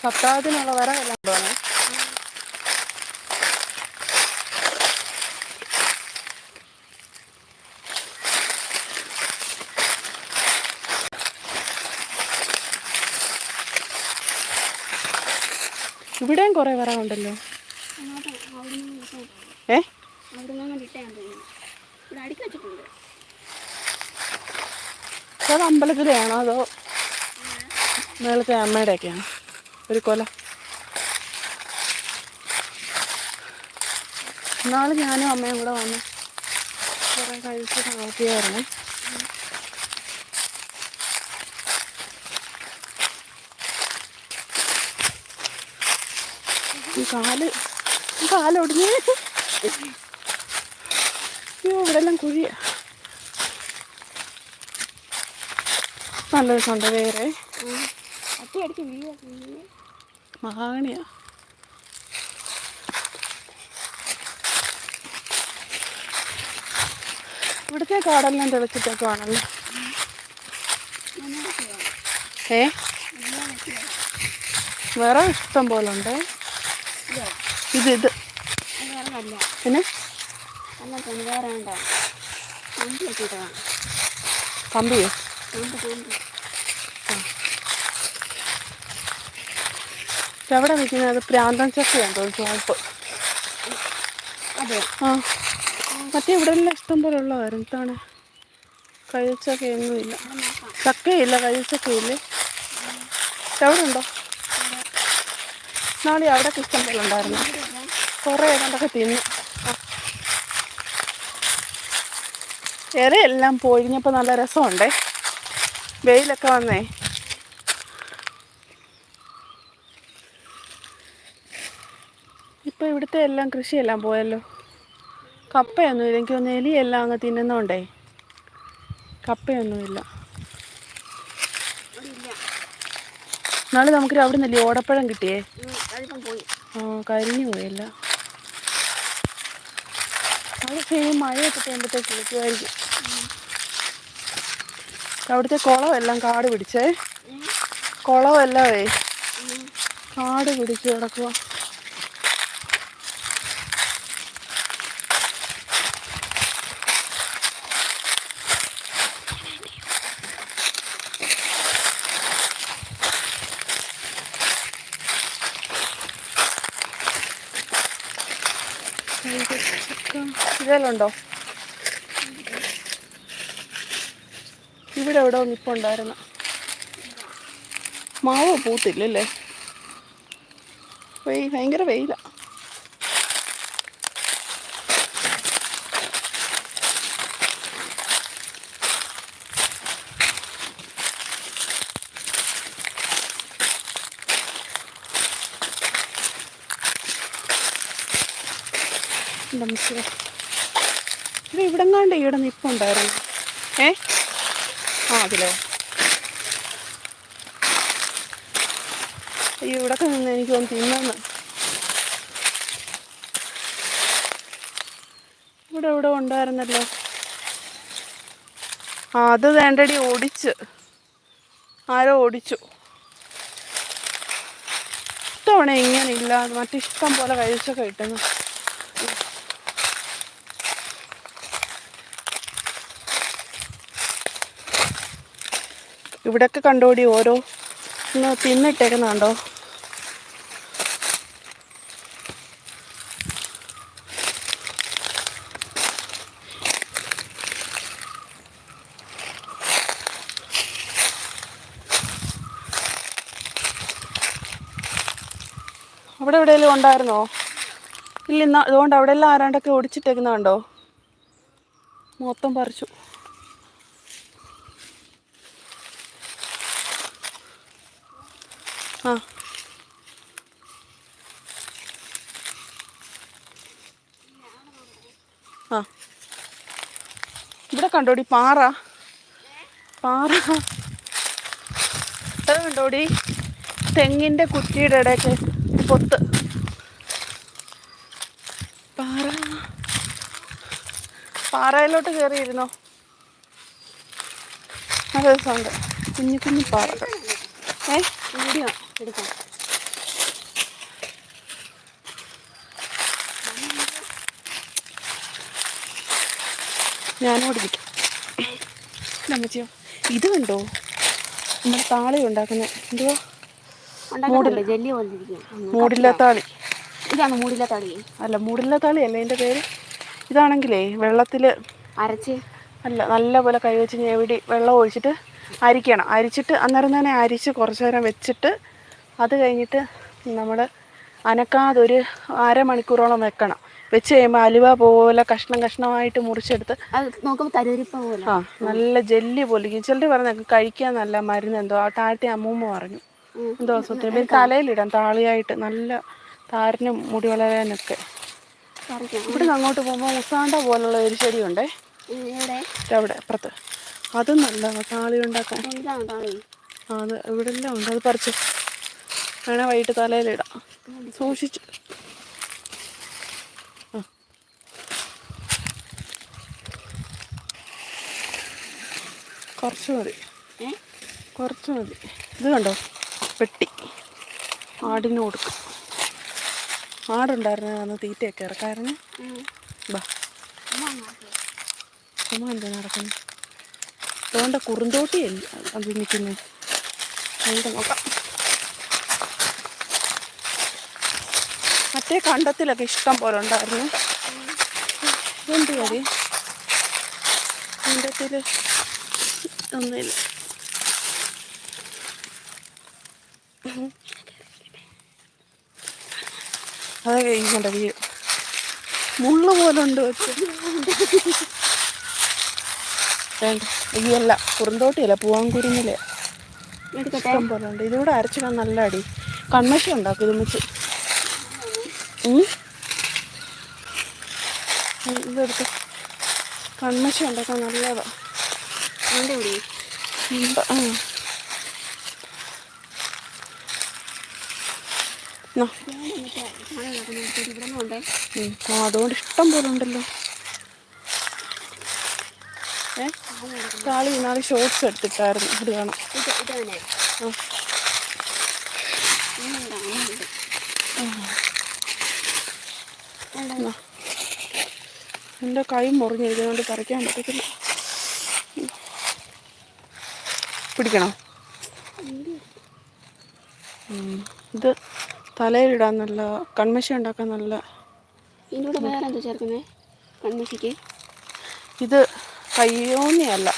സപ്താഹത്തിനുള്ള വര എല്ലാം ഇവിടെയും കുറേ വര ഉണ്ടല്ലോ ഏ? അത് അമ്പലത്തിലെയാണോ അതോ മേളത്തെ അമ്മയുടെയൊക്കെയാണോ. ഒരു കൊല. നാളെ ഞാനും അമ്മയും കൂടെ വന്ന് കുറേ കഴിച്ച് നോക്കിയായിരുന്നു കാൽ കാലൊടിഞ്ഞ്. അയ്യോ ഇവിടെ എല്ലാം കുഴിയാ നല്ല രസമുണ്ട് വേറെ അട്ടി അടിച്ച്. മഹാഗണിയാ ഇവിടുത്തെ കാടെല്ലാം തെളിച്ചിട്ടൊക്കെ ആണല്ലോ ഏ? വേറെ ഇഷ്ടം പോലെ ഉണ്ട്. ഇതോ? ഇത്. പിന്നെ? അല്ല എവിടെ നിൽക്കുന്നത് അത് പ്രാന്തൻ ചക്കയാണ് തോന്നുന്നു ചുവപ്പ്. അതെ. ആ. മറ്റേ ഇവിടെ എല്ലാം ഇഷ്ടം പോലെ ഉള്ളതായിരുന്നു. ഇത്താണ് കഴിച്ചൊക്കെയൊന്നുമില്ല ചക്കയില്ല കഴിച്ചൊക്കെയില്ലേ എവിടെ ഉണ്ടോ? നാളെ അവിടെയൊക്കെ ഇഷ്ടം പോലെ ഉണ്ടായിരുന്നു. കുറേ ഏതാണ്ടൊക്കെ തിന്നു. ഇലയെല്ലാം പൊഴിഞ്ഞപ്പോൾ നല്ല രസമുണ്ടേ. വെയിലൊക്കെ വന്നേ ഇപ്പം ഇവിടുത്തെ എല്ലാം കൃഷിയെല്ലാം പോയല്ലോ. കപ്പയൊന്നുമില്ല. എനിക്ക് തോന്നുന്നു എലിയെല്ലാം അങ്ങ് തിന്നുന്നോണ്ടേ. കപ്പയൊന്നുമില്ല. നാളെ നമുക്ക് അവിടെ നിന്നല്ലേ ഓടപ്പഴം കിട്ടിയേ? ആ കരിഞ്ഞു പോയല്ല. മഴയൊക്കെ ചെയ്യുമ്പോഴത്തേക്ക് കിളിക്കുമായിരിക്കും അവിടുത്തെ കുളമെല്ലാം കാട് പിടിച്ചേ. കുളമെല്ലാമേ കാട് പിടിച്ച് കിടക്കുക ഇതെല്ലാം ഉണ്ടോ ഇവിടെ എവിടെ നിപ്പുണ്ടായിരുന്നു മാവ് പൂത്തില്ലല്ലേ ഭയങ്കര വെയില ഇത് ഇവിടെങ്ങാണ്ട് ഈടെ നിപ്പുണ്ടായിരുന്നു ഏ ആ അതിലോ അയ്യോ ഇവിടൊക്കെ നിന്ന് എനിക്ക് ഒന്ന് തിന്നാന്ന്. ഇവിടെ ഇവിടെ ഉണ്ടായിരുന്നല്ലോ ആ അത് വേണ്ടടി ഓടിച്ച്. ആരോ ഓടിച്ചു. ഇത്തവണ ഇങ്ങനെ ഇല്ല. മറ്റിഷ്ടം പോലെ കഴിച്ചൊക്കെ കിട്ടുന്നു. ഇവിടൊക്കെ കണ്ടോടി ഓരോ. തിന്നിട്ടേക്കുന്നുണ്ടോ? എവിടെയെങ്കിലും ഉണ്ടായിരുന്നോ? ഇല്ല ഇന്ന് അതുകൊണ്ട് അവിടെ എല്ലാം ആരാണ്ടൊക്കെ ഒടിച്ചിട്ടേക്കുന്നുണ്ടോ മൊത്തം പറിച്ചു. ആ. ആ. ഇവിടെ കണ്ടോടി പാറ? പാറ. അത് കണ്ടോടി തെങ്ങിന്റെ കുറ്റിയുടെ ഇടയ്ക്ക് പൊത്ത് പാറ പാറയിലോട്ട് കയറിയിരുന്നോ നല്ല രസമുണ്ട്. കുഞ്ഞു കുഞ്ഞു പാറകൾ. ഏ? വീഡിയോ എടുക്കാം. ഞാനോട് ഇരിക്കാം. അമ്മച്ചിയോ? ഇത് കണ്ടോ? നമ്മുടെ താളി ഉണ്ടാക്കുന്ന എന്തുവാ? മൂടില്ല ജെല്ലി മൂടില്ല താളി. ഇതാണ് മൂടില്ലാത്ത താളി. അല്ല മൂടില്ല താളി അല്ല എന്റെ പേര്? ഇതാണെങ്കിലേ വെള്ളത്തിൽ അരച്ച് അല്ല നല്ലപോലെ കൈവച്ച് ഞെവിടി വെള്ളം ഒഴിച്ചിട്ട് അരിക്കണം. അരിച്ചിട്ട് അന്നേരം തന്നെ അരിച്ച് കുറച്ച് നേരം വെച്ചിട്ട് അത് കഴിഞ്ഞിട്ട് നമ്മൾ അനക്കാതെ ഒരു അരമണിക്കൂറോളം വെക്കണം. വെച്ച് കഴിയുമ്പോൾ അലുവ പോലെ കഷ്ണം കഷ്ണമായിട്ട് മുറിച്ചെടുത്ത് നോക്കുമ്പോൾ ആ നല്ല ജെല്ലി പോലെ ചിലർ പറഞ്ഞ കഴിക്കാൻ നല്ല മരുന്ന് എന്തോ. ആ താഴത്തെ അമ്മൂമ്മ പറഞ്ഞു. എന്തോ പിന്നെ തലയിലിടാം. താളിയായിട്ട് നല്ല താരനും മുടി വളരാനൊക്കെ. ഇവിടെ നിന്ന് അങ്ങോട്ട് പോകുമ്പോൾ മുസാണ്ട പോലുള്ള ഒരു ചെടിയുണ്ടേ. അവിടെ അപ്പുറത്ത്. അതും നല്ലതാണ് താളി? ഉണ്ടാക്കാൻ അത് ഇവിടെ എല്ലാം ഉണ്ട്. അത് പറിച്ച് വേണേ വൈകിട്ട് തലയിലിടാം സൂക്ഷിച്ച്. കുറച്ച് മതി. കുറച്ച് മതി. ഇത് കണ്ടോ? പെട്ടി. ആടിന് കൊടുക്കും. ആടുണ്ടായിരുന്നു. അന്ന് തീറ്റയൊക്കെ ഇറക്കായിരുന്നു. ബാ. എന്താ നടക്കുന്നത് അതുകൊണ്ട് കുറുന്തോട്ടിയല്ല അത് നിൽക്കുന്നു. അതുകൊണ്ട് നോക്കാം. മറ്റേ കണ്ടത്തിലൊക്കെ ഇഷ്ടം പോലെ ഉണ്ടായിരുന്നു. എന്ത് മതി കണ്ടത്തിൽ ഒന്നുമില്ല. അതൊക്കെ വീട് മുള്ള പോലെ ഉണ്ട്. അല്ല കുറുന്തോട്ടിയല്ല പൂവാങ്കുരുന്നിലെ എടുക്കട്ടെ. ഇഷ്ടം പോലെ ഉണ്ട്. ഇതിവിടെ അരച്ചിടാൻ നല്ല അടി. കൺമശി ഉണ്ടാക്കും ഇതുമിച്ച് ഇതെടുത്ത്. കൺമശി ഉണ്ടാക്കാൻ നല്ലതാ. ഉണ്ട് ഇവിടെ ആ. എന്നാ. അതുകൊണ്ട് ഇഷ്ടം പോലെ ഉണ്ടല്ലോ ഏ താളി നാളെ ഷോർട്സ് എടുത്തിട്ടായിരുന്നു. ഇത് കാണാം എന്റെ കൈ മുറിഞ്ഞിരിക്കുന്നതുകൊണ്ട് പറിക്കാൻ പറ്റത്തില്ല. പിടിക്കണോ. ഇത് തലയിലിടാൻ നല്ല കൺമശി ഉണ്ടാക്കാൻ നല്ല ഇതിന്റെ കൂടെ വേറെ എന്തോ ചേർക്കുന്നേ? കൺമശിക്ക് ഇത് കയ്യോന്നിയല്ല.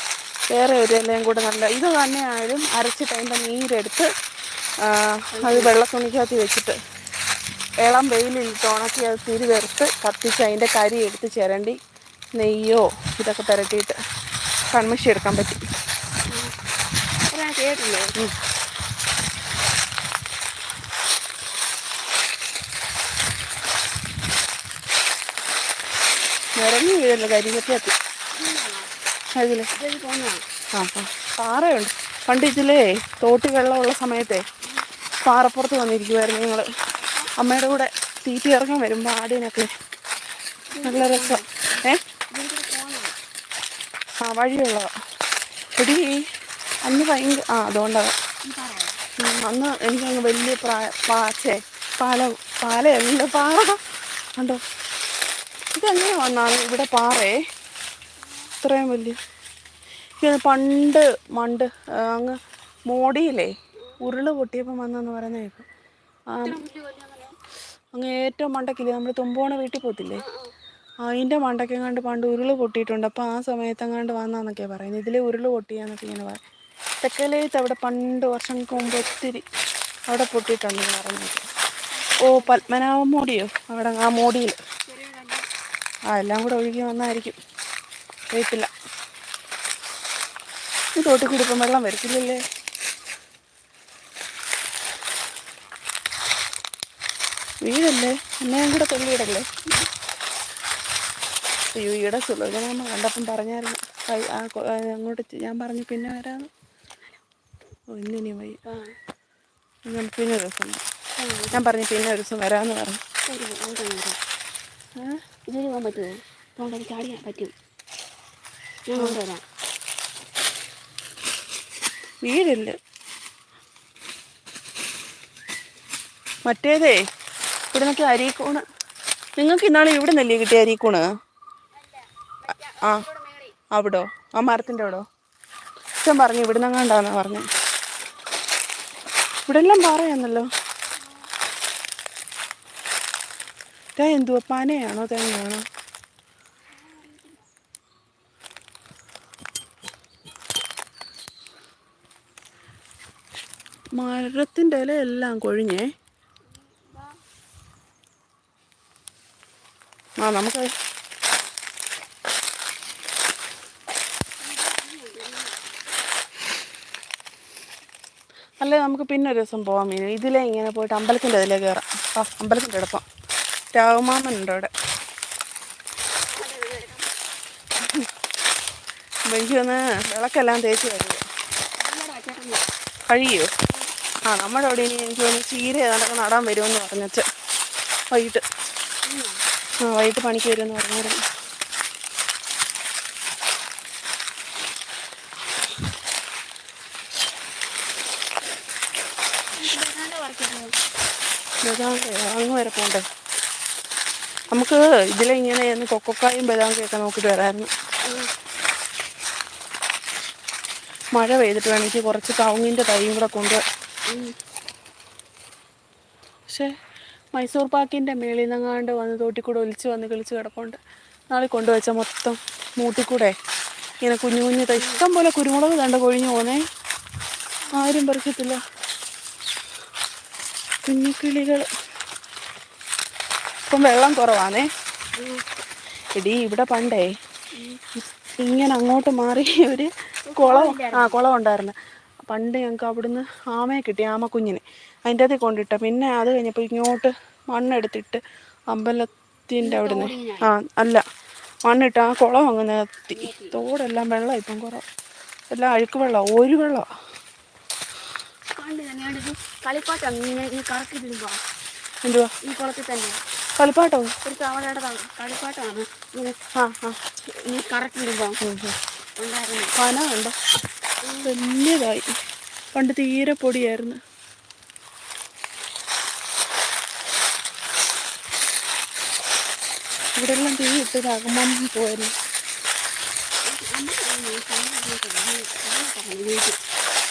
വേറെ ഒരു ഇലയും കൂടെ നല്ല ഇത് തന്നെയായാലും അരച്ചിട്ട് അതിന്റെ നീരെടുത്ത് അത് വെള്ള തുണിക്കകത്ത് വെച്ചിട്ട് ഇളം വെയിലിട്ട് ഉണക്കി അത് തിരിവെറുത്ത് കത്തിച്ച് അതിന്റെ കരി എടുത്ത് ചിരണ്ടി നെയ്യോ ഇതൊക്കെ പുരട്ടിയിട്ട് കൺമശി എടുക്കാൻ പറ്റും. കേട്ടില്ലേ? നിറഞ്ഞു വീഴല്ലോ ഇത് പോന്നാ ആ ആ. പാറയുണ്ട്. പണ്ട് ഇതിലേ തോട്ടി വെള്ളമുള്ള സമയത്തെ പാറപ്പുറത്ത് വന്നിരിക്കുമായിരുന്നു നിങ്ങൾ അമ്മയുടെ കൂടെ തീറ്റി ഇറങ്ങാൻ വരുമ്പോൾ ആടിനൊക്കെ നല്ല രസം. ഏ? ആ വഴിയുള്ളതാ എടി അന്ന് ഭയങ്കര ആ അതുകൊണ്ടാണ് അന്ന് എനിക്കങ്ങ് വലിയ പ്രായ പാച്ചേ പാല പാലയല്ല പാറ. കണ്ടോ? ഇതെങ്ങനെ വന്നാണ് ഇവിടെ പാറേ. ഇത്രയും വലിയ ഇത് പണ്ട് മണ്ട് അങ്ങ് മോടിയിലേ ഉരുൾ പൊട്ടിയപ്പം വന്നെന്ന് പറയുന്ന കേൾക്കും. അങ്ങ് ഏറ്റവും മണ്ടക്കില്ലേ? നമ്മൾ തുമ്പോണ വീട്ടിൽ പോത്തില്ലേ അതിന്റെ മണ്ടക്കെങ്ങാണ്ട് പണ്ട് ഉരുൾ പൊട്ടിയിട്ടുണ്ട്. അപ്പോൾ ആ സമയത്ത് അങ്ങാണ്ട് വന്നാന്നൊക്കെയാണ് പറയുന്നത്. ഇതിലെ ഉരുൾ പൊട്ടിയാന്നൊക്കെ ഇങ്ങനെ പറയും തെക്കലേത്ത് അവിടെ പണ്ട് വർഷങ്ങൾക്ക് മുമ്പ് ഒത്തിരി അവിടെ പൊട്ടിയിട്ടുണ്ടെന്ന് പറയുന്നത് ഓ പത്മനാഭ മോടിയോ? അവിടെ ആ മോടിയിൽ ആ എല്ലാം കൂടെ ഒഴുകി വന്നായിരിക്കും. അറിയത്തില്ല. ഈ തോട്ടിൽ കൂടി ഇപ്പം വെള്ളം വരത്തില്ലല്ലേ? വീടല്ലേ? എന്നെയും കൂടെ തൊള്ളിയിടല്ലേ? അയ്യോ ഈടെ സുലഭനാമ കണ്ടപ്പം പറഞ്ഞായിരുന്നു. ആ അങ്ങോട്ട് ഞാൻ പറഞ്ഞു പിന്നെ വരാന്ന്. ഓ ഇന്നിനി വൈ ആ. ഞാൻ പിന്നെ ഒരു ദിവസം ഞാൻ പറഞ്ഞു പിന്നെ ഒരു ദിവസം വരാമെന്ന് പറഞ്ഞു. ശരി അങ്ങോട്ട് വരാം ഏ? ഇതിന് പോകാൻ പറ്റുമോ പോകാൻ ചാടിയാൽ പറ്റും ഞാൻ കൊണ്ടുവരാം വീടില്ല മറ്റേതേ ഇവിടെ നിന്നൊക്കെ അരീക്കൂണ്. നിങ്ങൾക്ക് ഇന്നാളെ ഇവിടെ നിന്നല്ലേ കിട്ടിയ അരീക്കൂണ്? ആ അവിടോ? ആ മരത്തിന്റെ അവിടോ? അച്ഛൻ പറഞ്ഞു ഇവിടെ നിന്നെങ്ങാണ്ടാന്ന് പറഞ്ഞു. ഇവിടെ എല്ലാം പാറയാന്നല്ലോ ഇതാ എന്തുവാ പനയാണോ തേങ്ങയാണോ മരത്തിന്റെ ഇല എല്ലാം കൊഴിഞ്ഞേ. ആ നമുക്ക് അല്ലേ നമുക്ക് പിന്നെ ഒരു ദിവസം പോവാം. ഇതിലേ ഇങ്ങനെ പോയിട്ട് അമ്പലത്തിന്റെ ഇതിലേ കയറാം. അമ്പലത്തിന്റെ അടുപ്പം. രാഘമാമൻ ഉണ്ട് അവിടെ എനിക്ക് ഒന്ന് വിളക്കെല്ലാം തേച്ച് വരുക കഴിയോ? ആ നമ്മുടെ അവിടെ ഇനി എനിക്ക് തോന്നുന്നു ചീര ഏതാണ്ടൊക്കെ നടാൻ വരുമെന്ന് പറഞ്ഞിട്ട് വൈകിട്ട്. ആ വൈകിട്ട് പണിക്ക് വരുമെന്ന് പറഞ്ഞായിരുന്നു അങ്ങ് വരെ പോണ്ടേ നമുക്ക് ഇതിലെ ഇങ്ങനെ ഒന്ന് കൊക്കക്കായും ബദാമൊക്കെ നോക്കിയിട്ട് വരാമായിരുന്നു. മഴ പെയ്തിട്ട് വേണം എനിക്ക് കുറച്ച് കവുങ്ങിന്റെ തൈയും കൂടെ കൊണ്ട് പക്ഷേ മൈസൂർ പാക്കിന്റെ മേളിൽ നിന്നങ്ങാണ്ട് വന്ന് തോട്ടിക്കൂടെ ഒലിച്ച് വന്ന് കിളിച്ച് കിടപ്പുണ്ട്. നാളെ കൊണ്ടുവച്ച മൊത്തം മൂട്ടിക്കൂടെ. ഇങ്ങനെ കുഞ്ഞു കുഞ്ഞു തൈ ഇഷ്ടം പോലെ കുരുമുളക് കണ്ട കൊഴിഞ്ഞു പോന്നേ. ആരും പറിക്കത്തില്ല കുഞ്ഞു കിളികൾ. ഇപ്പം വെള്ളം കുറവാണേ. എടീ ഇവിടെ പണ്ടേ ഇങ്ങനെ അങ്ങോട്ട് മാറി ഒരു കുളം ആ കുളം ഉണ്ടായിരുന്നു. പണ്ട് ഞങ്ങൾക്ക് അവിടുന്ന് ആമയെ കിട്ടി ആമ കുഞ്ഞിന്. അതിന്റെ അതിൽ കൊണ്ടിട്ട. പിന്നെ അത് കഴിഞ്ഞപ്പോൾ ഇങ്ങോട്ട് മണ്ണെടുത്തിട്ട് അമ്പലത്തിന്റെ അവിടുന്ന്. ആ അല്ല മണ്ണിട്ട് ആ കുളം അങ്ങ് നിർത്തി തോടെല്ലാം വെള്ളം ഇപ്പം കുറവ്. എല്ലാം അഴുക്ക് വെള്ളം ഒരു വെള്ളം. പണ്ട് തന്നെയാണ് ഇത് കളിപ്പാട്ടം ഇങ്ങനെ ഈ കറക്കി തിരുമ്പോ എന്തുവാ? ഈ കുളത്തിൽ തന്നെ. കളിപ്പാട്ടോ? ഒരു തവളയുടെ കളിപ്പാട്ടാണ് ഇങ്ങനെ ആ ആ. ഈ. ഉണ്ടായിരുന്നു. പന കണ്ടോ? വലിയതായി. പണ്ട് തീരെ പൊടിയായിരുന്നു. ഇവിടെ എല്ലാം തീ ഇട്ട് അകമ്പം പോയിരുന്നു.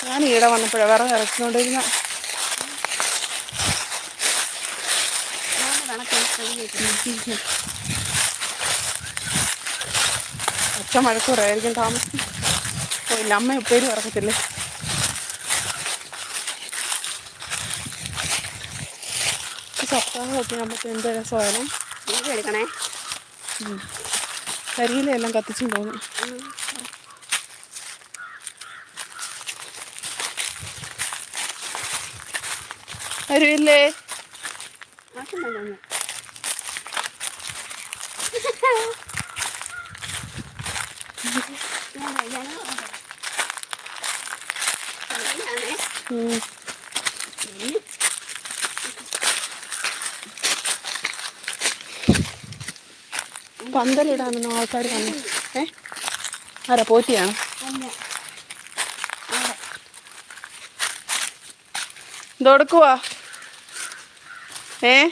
ഞാൻ ഈടെ വന്നപ്പോഴാണ് വിറക് ഇറക്കിക്കൊണ്ടിരുന്ന അച്ഛൻ മഴക്കൂറായിരിക്കും താമസം. ഓ ഇല്ല അമ്മ ഉപ്പേരി ഇറക്കത്തില്ലേ സപ്താഹമൊക്കെ നമുക്ക് എന്ത് രസമായാലും എടുക്കണേ. കരിയിലെല്ലാം കത്തിച്ചും പോകുന്നു വരുവില്ലേ ആവശ്യം വേണ്ട ഒന്ന്. ഞാൻ കഴിക്കാനോ? കഴിക്കാനേ. ഉം. പന്തലിടാനൊന്നും ആൾക്കാർ വന്നു. ഏ? ആരാ പോറ്റിയാണ്. ഇതെടുക്കുവാ ഏ?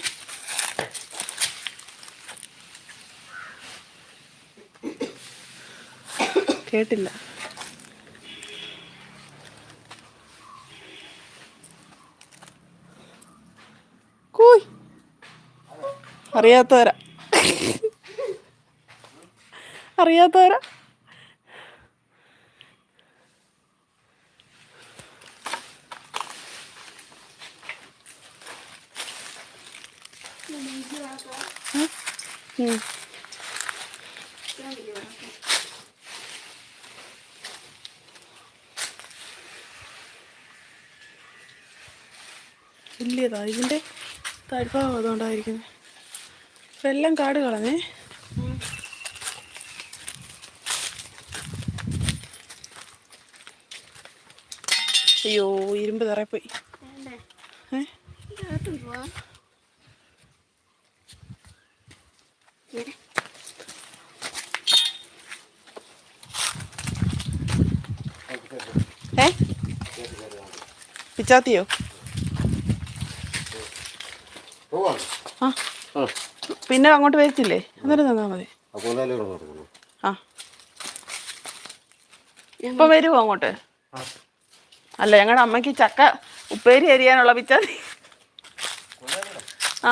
കേട്ടില്ല. അറിയാത്തവരാ. അറിയാത്തവരാ? ഇല്ലേതാ വലിയതാ ഇതിന്റെ തരിഭാഗം അതുകൊണ്ടായിരിക്കുന്നത് എല്ലാം കാട് അയ്യോ ഇരുമ്പ് തറപ്പോയി പോയി ഏ? പിച്ചാത്തിയോ? ആ. പിന്നെ അങ്ങോട്ട് വരത്തില്ലേ? അന്നേരം തന്നാ മതി. ആ. ഇപ്പൊ വരുമോ അങ്ങോട്ട്? അല്ല ഞങ്ങളുടെ അമ്മയ്ക്ക് ചക്ക ഉപ്പേരി അരിയാനുള്ള പിച്ചാതി ആ.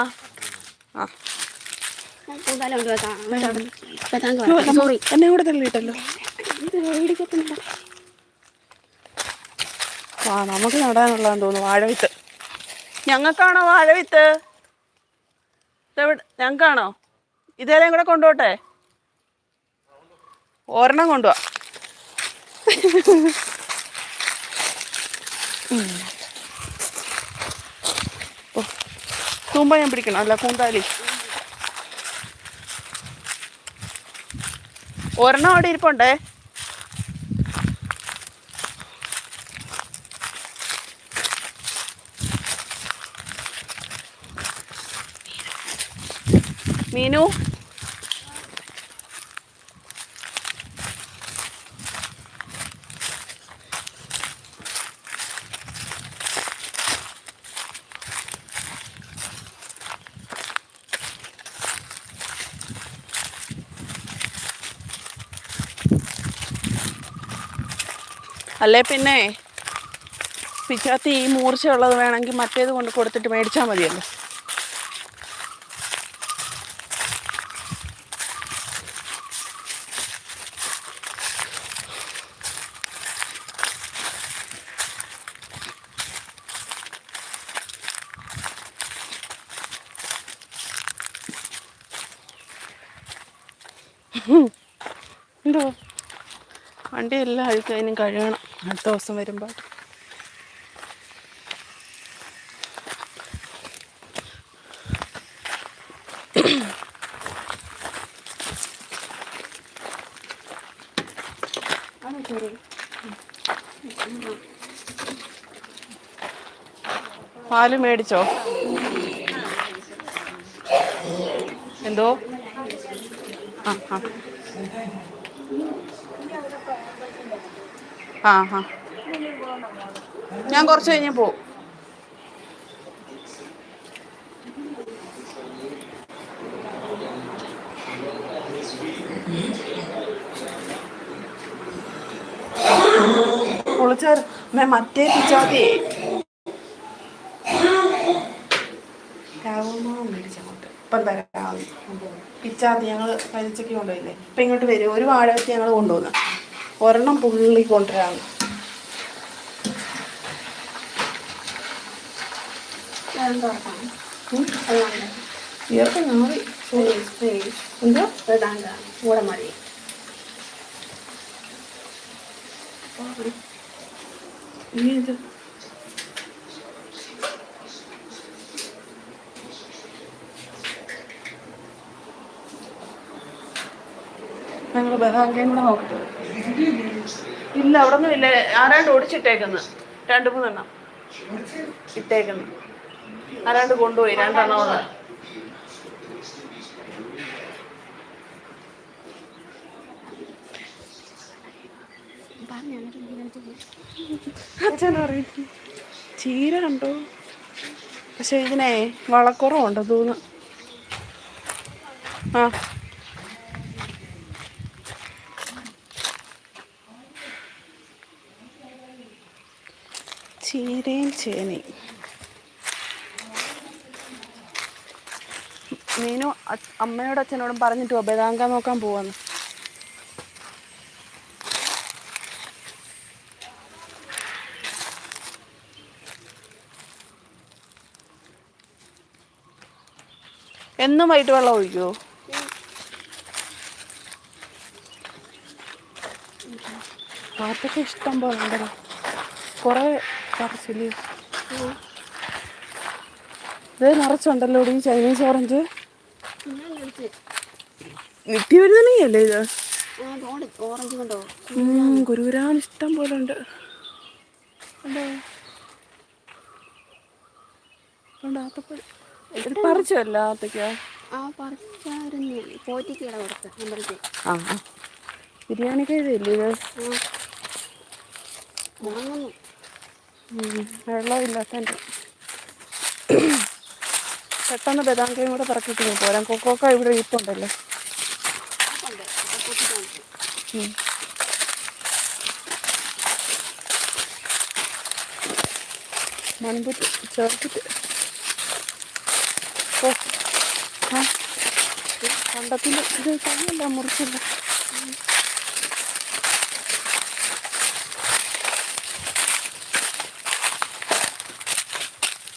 ആ. എന്നെ കൂടെ തള്ളിയിട്ടല്ലോ ആ നമുക്ക് നടാനുള്ളതെന്ന് തോന്നുന്നു വാഴവിത്ത്. ഞങ്ങൾക്കാണോ വാഴവിത്ത്? ഇതെവിടെ ഞങ്ങൾക്കാണോ ഇതേലും കൂടെ കൊണ്ടുപോട്ടെ? ഒരെണ്ണം കൊണ്ടുപോവാ. ഓ, തൂമ്പ ഞാൻ പിടിക്കണം. അല്ല കൂന്താലി. ഒരെണ്ണം അവിടെ ഇരിപ്പുണ്ടേ? മീനു? അല്ലേ പിന്നെ? പിച്ചാത്തി ഈ മൂർച്ചയുള്ളത് വേണമെങ്കിൽ മറ്റേത് കൊണ്ട് കൊടുത്തിട്ട് മേടിച്ചാൽ മതിയല്ലോ. എന്തോ വണ്ടി എല്ലാം അഴുക്ക് അതിനും കഴുകണം. അടുത്ത ദിവസം വരുമ്പോൾ പാൽ മേടിച്ചോ? എന്തോ? ആ ആ. ആ ആ. ഞാൻ കുറച്ച് കഴിഞ്ഞ് കുളിച്ചാർ മറ്റേ പിച്ചാത്തി ഇപ്പം തരാം പിച്ചാത്തി ഞങ്ങൾ പതിച്ചയ്ക്ക് കൊണ്ടുപോയില്ലേ? ഇപ്പം ഇങ്ങോട്ട് വരും. ഒരു വാഴവത്തി ഞങ്ങൾ കൊണ്ടുവന്നു ഒരെണ്ണം പുള്ളി കൊണ്ടുവരാണ് എന്തോ? കൂടെ മതി. ഇത് ഞങ്ങൾ ബഹാങ്കയും കൂടെ നോക്കട്ടെ. ഇല്ല അവിടെ ഒന്നും ഇല്ല ആരാണ്ട് ഓടിച്ചിട്ടേക്കുന്നു. രണ്ട് മൂന്നെണ്ണം. ഇട്ടേക്കുന്നു. ആരാണ്ട് കൊണ്ടുപോയി രണ്ടെണ്ണം ഒന്ന് ചീര കണ്ടോ? പക്ഷെ ഇതിനെ വളക്കുറവുണ്ട് തോന്നുന്നു. ആ. ചേനയും മീനു അമ്മയോടും അച്ഛനോടും പറഞ്ഞിട്ട് ഉപേതാങ്ക നോക്കാൻ പോവാന്ന്. എന്നും വൈകിട്ട് വെള്ളം ഒഴിക്കോ? പാട്ടൊക്കെ ഇഷ്ടം പോലെ ഉണ്ടല്ലോ. കുറേ പറിച്ചില്ലേ ഇത് നിറച്ചുണ്ടല്ലോ ഈ ചൈനീസ് ഓറഞ്ച്. നിത്യ വരുന്നല്ലേ ഇത്? ഗുരുവരാൻ ഓറഞ്ച് കണ്ടോ? ഉം, ഇഷ്ടം പോലെ ഉണ്ട് പറിച്ചല്ല. ബിരിയാണി കഴിയില്ലേ ഇത്? വെള്ളമില്ലാത്തതിന്റെ പെട്ടെന്ന് ബദാങ്കയും കൂടെ പറക്കിട്ട് പോരാൻ കൊക്കോക്ക ഇവിടെ ഇരിപ്പുണ്ടല്ലോ. മൺപുറ്റി ചേർത്തിട്ട് കണ്ടത്തിൽ ഇത് കഴിഞ്ഞല്ല മുറിച്ചില്ല.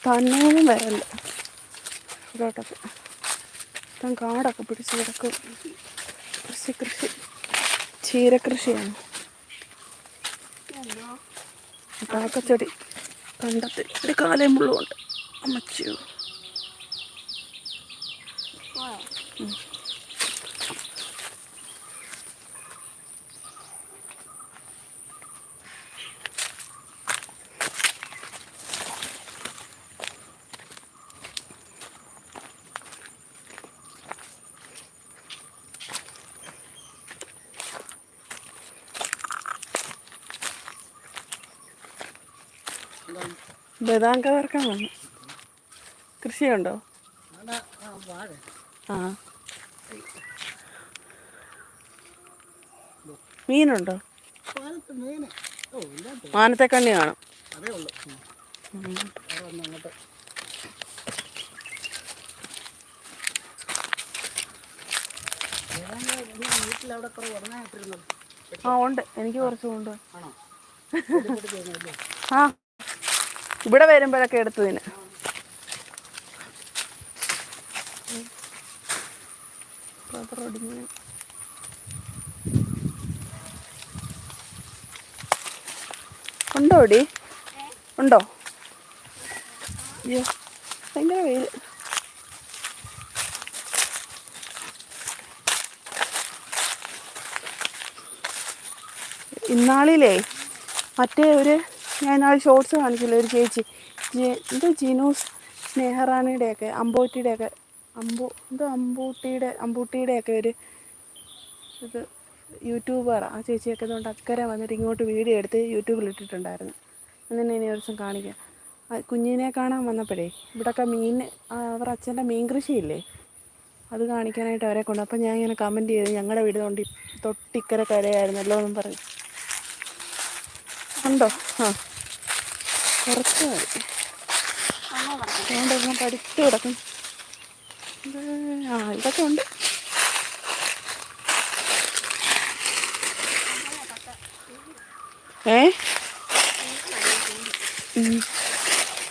തന്നേനും വരല്ല. ഇവിടോട്ടൊക്കെ ഇപ്പം കാടൊക്കെ പിടിച്ച് കിടക്കും. കൃഷി കൃഷി. ചീരകൃഷിയാണ് കാക്കച്ചെടി. കണ്ടത്തിൽ. ഒരു കാലയും മുള്ളുകൊണ്ട് അമ്മച്ചിയോ പോയോ ബദാങ്ക വറക്കാൻ വന്നു. കൃഷിയുണ്ടോ? ആ. മീനുണ്ടോ? മാനത്തെ കണ്ണി കാണും. ആ ഉണ്ട്. എനിക്ക് കുറച്ച് കൊണ്ട് ആ. ഇവിടെ വരുമ്പോഴൊക്കെ എടുത്തതിന്. റബ്ബർ ഒടിഞ്ഞ്. ഉണ്ടോ ഇടി ഉണ്ടോ? അയ്യോ ഭയങ്കര വെയിൽ ഇന്നാളിലേ മറ്റേ ഒരു ഞാൻ ഇന്നാൾ ഷോർട്സ് കാണിച്ചില്ല ഒരു ചേച്ചി? ഇത് ജിനൂസ് സ്നേഹറാണിയുടെയൊക്കെ അമ്പൂട്ടിയുടെയൊക്കെ അമ്പു എന്തോ അമ്പൂട്ടിയുടെ അമ്പൂട്ടിയുടെയൊക്കെ ഒരു ഇത് യൂട്യൂബർ ആ ചേച്ചിയൊക്കെ അതുകൊണ്ട് അക്കരെ വന്നിട്ട് ഇങ്ങോട്ട് വീഡിയോ എടുത്ത് യൂട്യൂബിൽ ഇട്ടിട്ടുണ്ടായിരുന്നു അങ്ങനെ ഇനി ഒരു ദിവസം കാണിക്കാം. ആ കുഞ്ഞിനെ കാണാൻ വന്നപ്പോഴേ ഇവിടെയൊക്കെ മീൻ ആ, അവർ അച്ഛന്റെ മീൻ കൃഷിയില്ലേ? അത് കാണിക്കാനായിട്ട് അവരെ കൊണ്ട് അപ്പം ഞാൻ ഇങ്ങനെ കമന്റ് ചെയ്ത് ഞങ്ങളുടെ വീട് കൊണ്ട് തൊട്ടിക്കര കരയായിരുന്നല്ലോ എന്നും പറഞ്ഞു. ഉണ്ടോ? ആ. കുറച്ച് മതി. പഠിച്ചു കിടക്കും ആ ഇതൊക്കെ ഉണ്ട്. ഏ?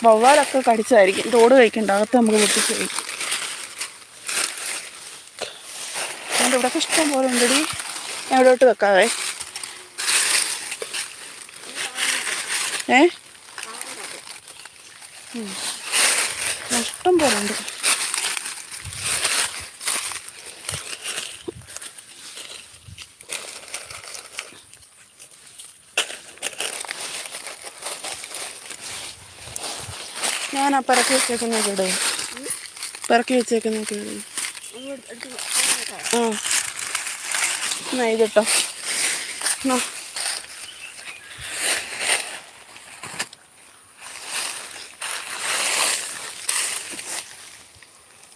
വവ്വാലൊക്കെ കടിച്ചായിരിക്കും. തോട് കഴിക്കണ്ട. അകത്ത് നമുക്ക് പൊട്ടിച്ച് കഴിക്കും. അതുകൊണ്ട് ഇവിടെയൊക്കെ ഇഷ്ടം പോലെ ഉണ്ടടി. ഞാൻ ഇവിടോട്ട് വെക്കാവേ. ഏ? ഉം. പോലുണ്ട്. പോലെ ഉണ്ട് ഞാൻ പിറക്കി വെച്ചേക്കുന്ന കേടേ. പിറക്കി വെച്ചേക്കുന്ന പോകാം. ആ. എന്നാ ഇതിട്ടോ എന്നാ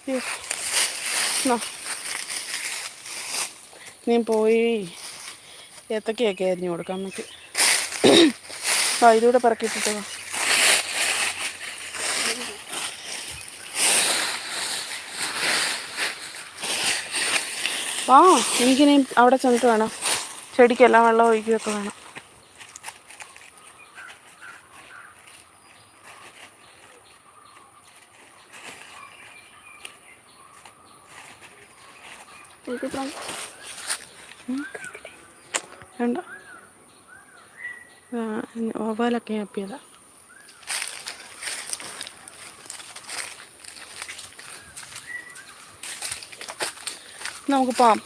അയ്യോ. എന്നാ. നീ പോയി ഏത്തക്കയൊക്കെ അരിഞ്ഞു കൊടുക്കാം നമുക്ക്. ആ ഇതൂടെ പറക്കിയിട്ടിട്ട് ആ എനിക്കിനി അവിടെ ചെന്നിട്ട് വേണം. ചെടിക്കെല്ലാം വെള്ളം ഒഴിക്കുകയൊക്കെ വേണം. ഇതിപ്പം വേണ്ട. ഓവാലൊക്കെ അപ്പിയതാ നമുക്ക് പോവാം.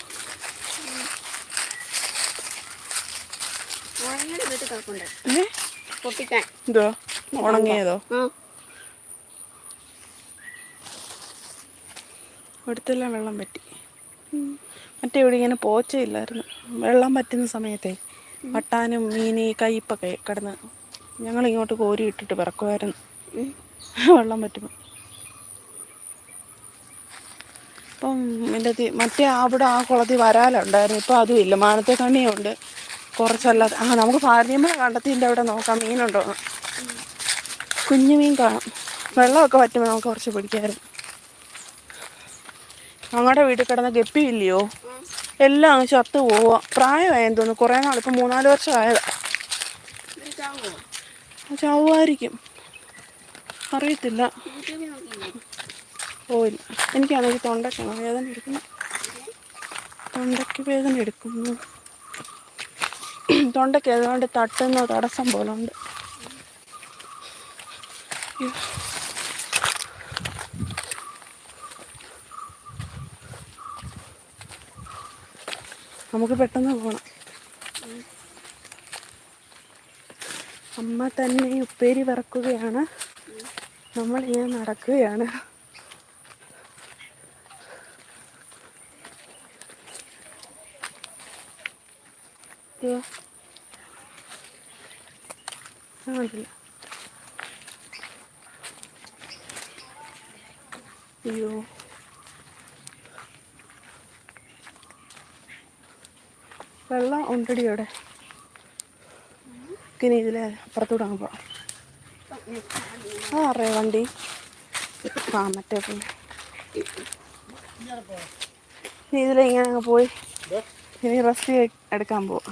എന്തോ ഉണങ്ങിയതോ? അടുത്തെല്ലാം വെള്ളം പറ്റി. മറ്റേ ഇവിടെ ഇങ്ങനെ പോച്ചയില്ലായിരുന്നു വെള്ളം പറ്റുന്ന സമയത്തെ വട്ടാനും മീനി കയ്പൊക്കെ കിടന്ന് ഞങ്ങൾ ഇങ്ങോട്ട് കോരി ഇട്ടിട്ട് പിറക്കുമായിരുന്നു. വെള്ളം പറ്റുമ്പോൾ ഇപ്പം എന്റെ മറ്റേ അവിടെ ആ കുളത്തിൽ വരാലുണ്ടായിരുന്നു. ഇപ്പം അതും ഇല്ല. മാനത്തെ കണ്ണിയുണ്ട് കുറച്ചല്ലാതെ ആ നമുക്ക് ഭാരതീയമ്മ കണ്ടത്തിന്റെ അവിടെ നോക്കാം. മീനുണ്ടോ. കുഞ്ഞു മീൻ കാണാം. വെള്ളമൊക്കെ പറ്റുമ്പോൾ നമുക്ക് കുറച്ച് പിടിക്കാമായിരുന്നു. ഞങ്ങളുടെ വീട്ടിൽ കിടന്ന ഗപ്പി ഇല്ലയോ? എല്ലാം അങ്ങ് ചത്തു പോവുക. പ്രായമായെന്ന് തോന്നുന്നു. കുറേ നാൾ ഇപ്പം മൂന്നാൽ വർഷമായതാ. ചാവുമായിരിക്കും അറിയത്തില്ല. പോയില്ല എനിക്കാണെങ്കിൽ തൊണ്ടയ്ക്കാണ് വേദന എടുക്കുന്നു. തൊണ്ടയ്ക്ക് വേദന എടുക്കുന്നു. തൊണ്ടയ്ക്ക് ഏതാണ്ട് തട്ടുന്ന തടസ്സം പോലെ ഉണ്ട് നമുക്ക് പെട്ടെന്ന് പോകണം അമ്മ തന്നെ ഉപ്പേരി വറക്കുകയാണ്. നമ്മൾ ഇങ്ങനെ നടക്കുകയാണ്. അയ്യോ. വെള്ളം ഉണ്ടടി അവിടെ. പിന്നെ ഇതിലെ അപ്പുറത്തൂടെ അങ്ങ് പോകാം ആ അറിയാം വണ്ടി? ആ മറ്റേ പിന്നെ ഇതിലെ ഇങ്ങനെ അങ്ങ് പോയി. ഇനി റെസ്റ്റ് എടുക്കാൻ പോവാം.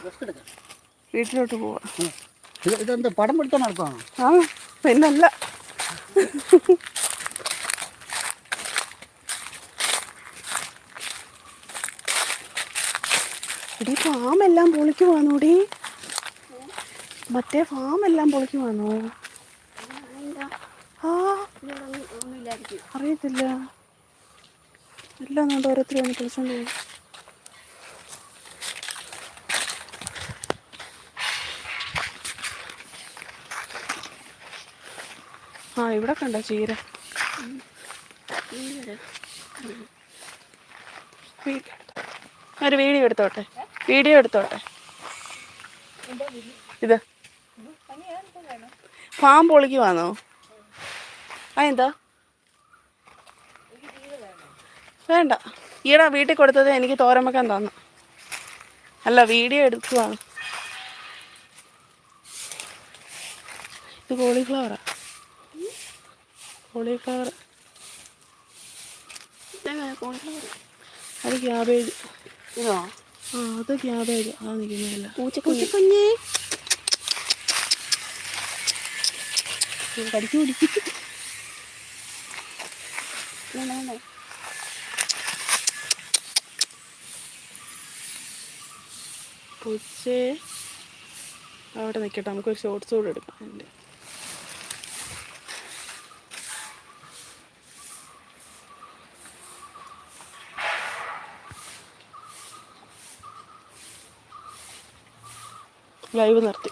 വീട്ടിലോട്ട് പോവാം. ഇതെന്താ പടം പിടിക്കാൻ നടത്താണോ ആ പിന്നല്ല എല്ലാം പൊളിക്ക് വന്നോടി മറ്റേ ഫാം എല്ലാം പൊളിക്ക് വന്നോ ആ അറിയത്തില്ല. എല്ലാം നമ്മുടെ ഓരോരുത്തർ വന്ന് പൊളിച്ചോണ്ട് പോയി. ആ ഇവിടെ കണ്ടോ ചീര. ഒരു വീഡിയോ എടുത്തോട്ടെ? വീഡിയോ എടുത്തോട്ടെ. ഇത്. ഫാം പൊളിക്കുവാന്നോ? ആ എന്താ? വേണ്ട. ഈടാ വീട്ടിൽ കൊടുത്തത് എനിക്ക് തോരമക്കാൻ തന്നു. അല്ല വീഡിയോ എടുക്കുവാണ്. ഇത് കോളിഫ്ലവറാ. കോളിഫ്ലവർ. കോളിഫ്ലവർ? അത് ക്യാബേജ്. ഇതോ? അത് ക്യാബേജ് ആ നിൽക്കുന്നില്ല പൂച്ചക്കുഞ്ഞ്. പിടിക്കും പൂച്ചേ അവിടെ നിൽക്കട്ടെ നമുക്കൊരു ഷോർട്സ് കൂടെ എടുക്കാം. എന്റെ ലൈവ് നിർത്തി.